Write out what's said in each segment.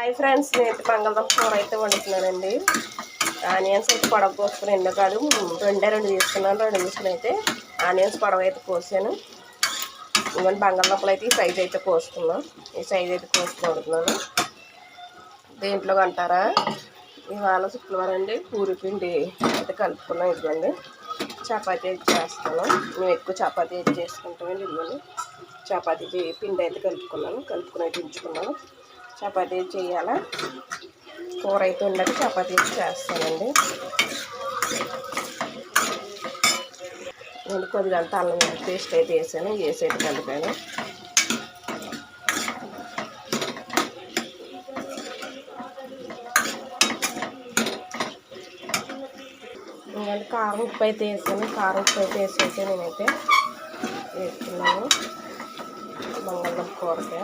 Hi friends నేను బంగాళదుంప కూర అయితే వండుతున్నానండి. ఆనియన్స్ అయితే పొడవ కోసుకుని ఎన్నో కాదు రెండే రెండు తీసుకున్నాను రెండు తీసుకుని అయితే ఆనియన్స్ పొడవ అయితే కోసాను ఇవన్నీ బంగాళదుంపలు అయితే ఈ సైజ్ అయితే కోసుకున్నాం ఈ సైజ్ అయితే కోసుకుని వండుతున్నాను. దేంట్లో అంటారా ఇవాళ శుక్రవారం అండి పూరి పిండి అయితే కలుపుకున్నాం ఇదిగోండి. చపాతీ అయితే చేస్తాను మేము ఎక్కువ చపాతీ అయితే చేసుకుంటామండి ఇదిగోండి. చపాతీ పిండి అయితే కలుపుకున్నాను కలుపుకుని అయితే ఉంచుకున్నాను. చపాతీ చేయాలా? కూర అయితే ఉండక చపాతీ చేస్తానండి. నేను కొద్దిగా అంత అల్లం పేస్ట్ అయితే వేసాను వేసేది కలిపాను. ఇంకా కారం ఉప్పు అయితే వేసాను. కారం ఉప్పు అయితే వేసేసి నేనైతే వేసుకున్నాను బంగాళదుంప కూరకి.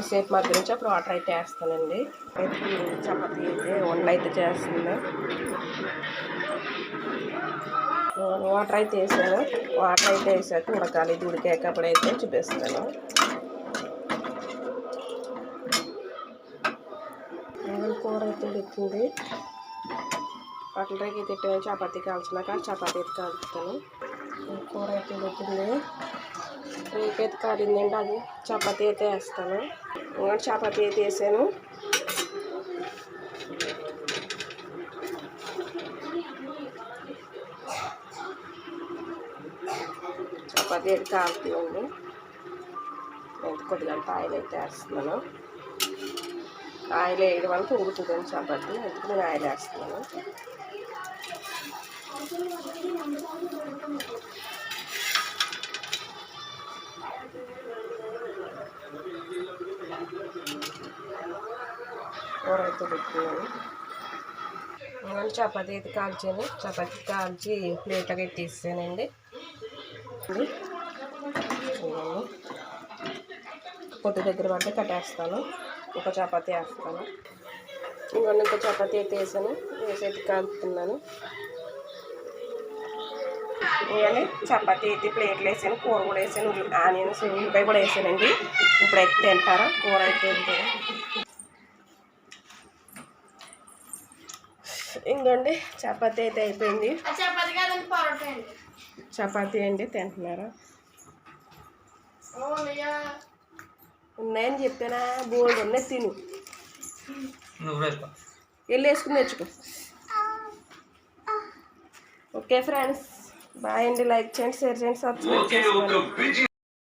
కొద్దిసేపు మధ్య నుంచి అప్పుడు వాటర్ అయితే వేస్తానండి. చపాతీ అయితే వండ అయితే చేస్తుంది వాటర్ అయితే వేసాను. వాటర్ అయితే వేసాక ఉడకాలి ఇది ఉడికాక అప్పుడైతే చూపిస్తాను. కూర అయితే ఉడికింది పక్కలకి తిట్టే చపాతీ కాల్చినాక చపాతీ అయితే కాల్చుతాను కూర అయితే ఉడికింది రేపు అయితే అది చపాతీ అయితే వేస్తాను ఇంకా చపాతీ అయితే వేసాను చపాతీ అయితే కాలుతుందండి నేను కొద్దిగా ఆయిల్ అయితే వేస్తున్నాను. ఆయిల్ వేయడం వల్ల ఉడుతుందండి చపాతీ. అందుకు నేను ఆయిల్ వేస్తున్నాను. కూర అయితే చపాతీ అయితే కాల్చాను. చపాతీ కాల్చి ప్లేట్లోకి అయితే తీసానండి పొద్దు పొట్టు దగ్గర పడితే కట్టేస్తాను. ఒక చపాతీ వేస్తాను. ఇంకొన్ని ఇంకో చపాతీ అయితే వేసాను. వేసి అయితే కలుపుతున్నాను. ఇవన్నీ చపాతీ అయితే ప్లేట్లు వేసాను కూర కూడా వేసాను ఆనియన్స్ ఉల్లిపాయ కూడా వేసానండి. ఇప్పుడైతే తింటారా? కూర అయితే తింటారా? ఇంకోండి చపాతీ అయితే అయిపోయింది. అండి. చపాతీ అండి తింటున్నారా? ఉన్నాయని చెప్పానా? బోల్డ్ ఉన్నాయి తిను. వెళ్ళి వేసుకుని తెచ్చుకో ఓకే ఫ్రెండ్స్. బాయ్ అండి. లైక్ చేయండి షేర్ చేయండి సబ్స్క్రైబ్ చేసుకోండి.